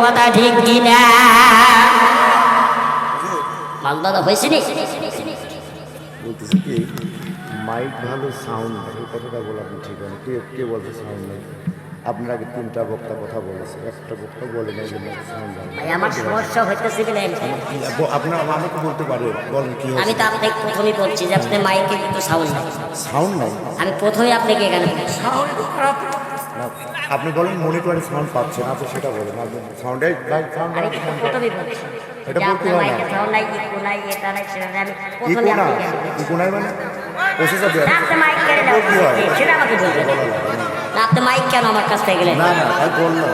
কথা ঠিক কিনা? মালদাদা হয়েছে নি? বলতেছি কি মাইক ভালো সাউন্ড এই কথাটা বলা আপনি ঠিক হয়নি। কে কে বলছে সাউন্ড নেই? আপনার আগে তিনটা বক্তা কথা বলেছে? একটা বক্তা বলে নাই যে সাউন্ড ভাই আমার সমস্যা হইতেছে কিনা আপনার আমাকে বলতে পারে বলেন কি আমি তো আপনাকে প্রথমেই বলছি যে আপনি মাইকে কিন্তু সাউন্ড নাই। সাউন্ড নাই? আমি প্রথমে আপনাকে এখানে বলছি। না, আপনি বলেন মনিটরে সাউন্ড পাচ্ছেন আপনি সেটা বলেন আপনি সাউন্ডে সাউন্ড এটা বলতে হয় না। মাইকে সাউন্ড নাই ইকো নাই এটা নাই মানে প্রসেসর দেওয়া না, সেটা আমাকে বলবেন না আপনি মাইক কেন আমার কাছ থেকে গেলেন? না না আমি বললাম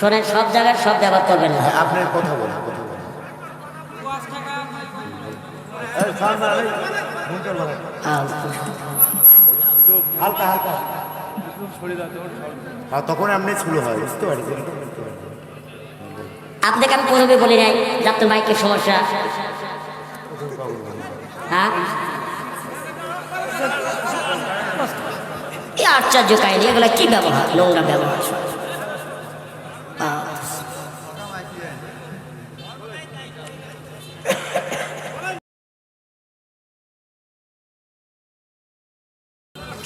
শোনেন সব জায়গায় সব ব্যবহার করবেন না। হ্যাঁ, আপনার কথা বলেন কথা বলেন। এই, হালকা হালকা। তখন আপনি শুরু হয়। বুঝতে পারছি। আপনাকে আমি প্রথমে বলি নাই যে আপনার মাইকের সমস্যা। হ্যাঁ? এই আশ্চর্য কাহিনী এগুলো কি ব্যবহার? নোংরা ব্যবহার।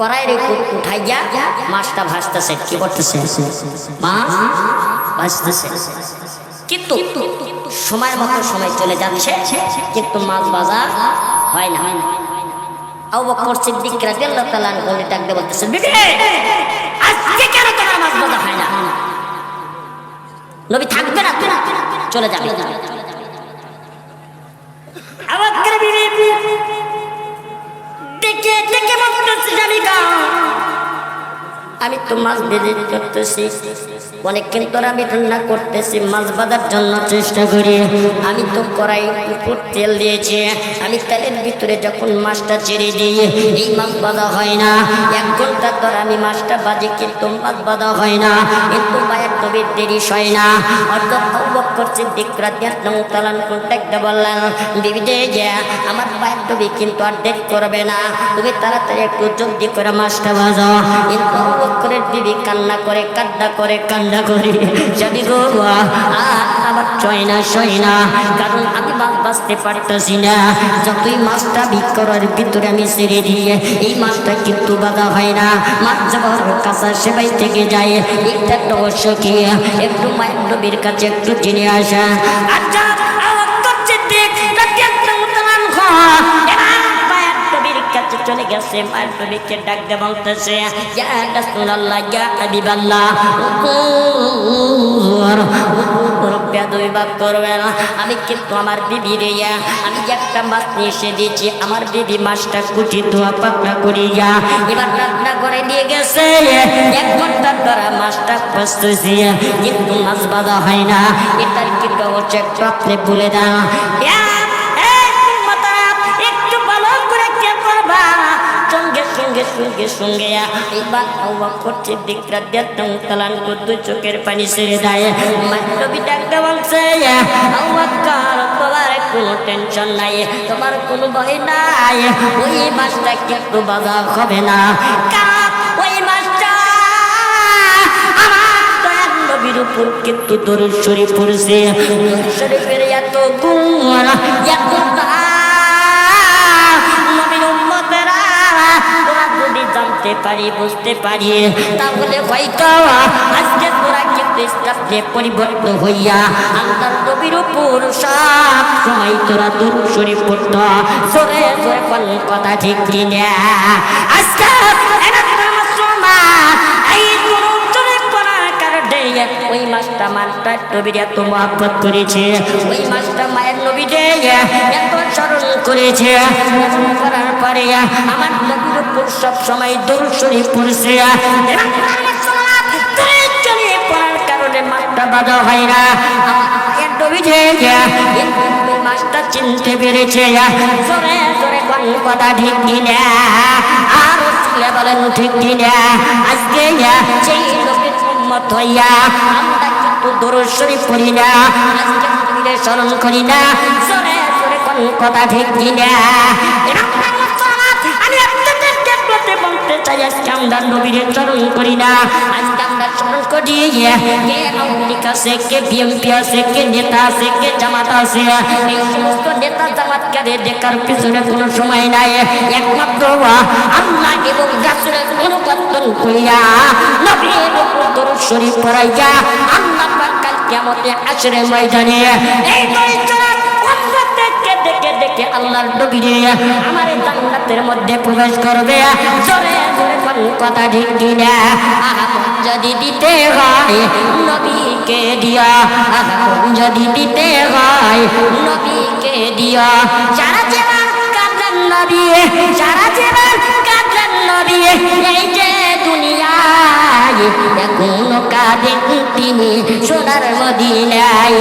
কড়াইয়ের উপর উঠাইয়া মাছটা ভাজতেছেন কি করতেছেন মাছ ভাজতেছেন কিন্তু সময়ের মতো সময় চলে যাচ্ছে, কিন্তু মাছ ভাজা হয় না। আবু বকর সিদ্দিক রাদিয়াল্লাহু তাআলা দিয়ে বলতেছেন বিবি আজকে কেন তোমার মাছ ভাজা হয় না? নবী থাকবে না চলে যাবে। আবু বকর বিবি ডেকে ডেকে বলতেছে জানিকা আমি তো মাছ বেঁধে করতেছি অনেকক্ষণ তোর আমি রান্না করতেছি, মাছ বাঁধার জন্য চেষ্টা করি। আমি তো কড়াই উপর তেল দিয়েছি। আমি তেলের ভিতরে যখন মাছটা ছেড়ে দিই, এই মাছ বাঁধা হয় না। এক ঘণ্টা ধর আমি মাছটা বাজে কিন্তু মাছ বাঁধা হয় না। কিন্তু মায়ের তবির দেরি হয় না। অর্থাৎ বক্কর সিদ্দিক রাদিয়াল্লাহু তাআলা কন্ট্যাক্টে বললেন বিবি যে। আমার মায়ের তবি কিন্তু আর দেরি করবে না। তুমি তাড়াতাড়ি একটু জলদি করে মাছটা ভাজো। কিন্তু কান্না করে কান্না করে, কান্না করে। যদি গো আমার চয় না সয় না কারণ আমি বাঁচতে পারতেছি না। যতই মাছটা বিক্রয়ের ভিতরে আমি ছেড়ে দিয়ে, এই মাছটা কিন্তু বাধা হয় না। মাছ যাবার কাঁচা সেবাই থেকে যায়। এটা একটা কি? একটু মায়ের নবীর কাছে একটু জেনে আসা। আচ্ছা চলে গেছে, মায়ের নবীকে ডাক দিয়ে বলতেছে, ইয়া রাসূলুল্লাহ আমি কিন্তু আমার বিবি রে আমি একটা মাছ নিয়ে এসে দিয়েছি, আমার বিবি মাছটা কুচি ধোয়া পাকড়া করিয়া এবার রান্না করে নিয়ে গেছে। এক ঘণ্টার দ্বারা মাছটা বসতেছি কিন্তু মাছ বাঁধা হয় না। এটার কিন্তু হচ্ছে আপনি বলে দাও সঙ্গে সঙ্গে করছে দিকরা দেখতাম তালান করতে চোখের পানি ছেড়ে দেয়। মান্ডবী ডাকতে বলছে আল্লাহ তোমার কোনো টেনশন নাই, তোমার কোনো ভয় নাই, ওই মাছটা কিন্তু বাধা হবে না। শরীফ জানতে পারি, বুঝতে পারি। তাহলে আজকে তোরা কিন্তু ইসলামে পরিবর্তন হইয়া আল্লাহ নবীর উপর সময় তোরা দূর শরীর পড়তো। সরে সরে কথা ঠিক আজকে ওই মাসটা মানটা নবীর এত মহাব্বত করেছে, ওই মাসটা মায়ের নবী যে এত স্মরণ করেছে করার পরে আমার নবীর উপর সব সময় দূর শরীফ পড়ছে। এবং আমার সালাত দরুদ শরীফ পড়ার বাজা হয় না মাছটা চিনতে পেরেছে। জোরে জোরে কোন কথা ঠিক কিনা? আর বলেন ঠিক কিনা? আজকে সেই লোকের উম্মত হইয়া কিন্তু দরুদ পড়ি না, আজকে স্মরণ করি না কথা আমি বলতে চাই, আজকে আমরা নবীরে স্মরণ করি না, আজকে করি কে আওয়ামী লীগ আছে কে বিএনপি আছে কে নেতা আছে কে জামাত আছে? এই সমস্ত নেতা জামাতকারী দেখার পিছনে কোনো সময় নাই। একমাত্র আল্লাহ এবং রাসূলের অনুবর্তন করিয়া নবীর উপর দরুদ শরীফ পড়াইয়া আল্লাহ পাক কাল কিয়ামতে হাশরের ময়দানে এই পরিচয় দেখে দেখে আল্লাহর নবীরে আমার জান্নাতের মধ্যে প্রবেশ করবে? জোরে জোরে কথা ঠিক কিনা? যদি দিতে হয়, নবীকে দিয়া। আহামন যদি দিতে হয়, নবীকে দিয়া। সারা জীবন কাঁদলেন নবী সারা জীবন কাঁদলেন নবী, এই যে দুনিয়ায়, এখনও কাঁদেন তিনি, সোনার মদিনায়।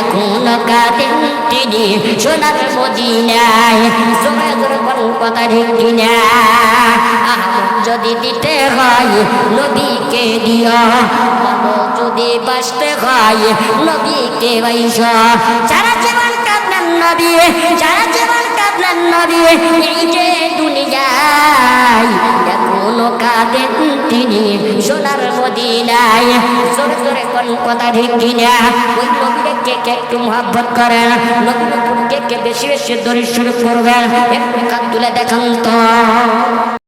এখনও কাঁদেন তিনি, সোনার মদিনায়। কিনা আহামন যদি দিতে হয়, নবীকে দিও। যদি বাঁচতে হয়, নবীকে বাইশ। সারা জীবন কাঁদলেন নবী সারা জীবন কাঁদলেন নবী, এই যে দুনিয়ায় এখনও কাঁদেন তিনি সোনার মদিনায়। জোরে জোরে কোন কথা ঠিক কিনা? ওই নবীরে কে কে একটু মহাব্বত করেন? নবীর কে কে বেশি বেশি দরিদ্র করবেন? একটু কান তুলে দেখান তো।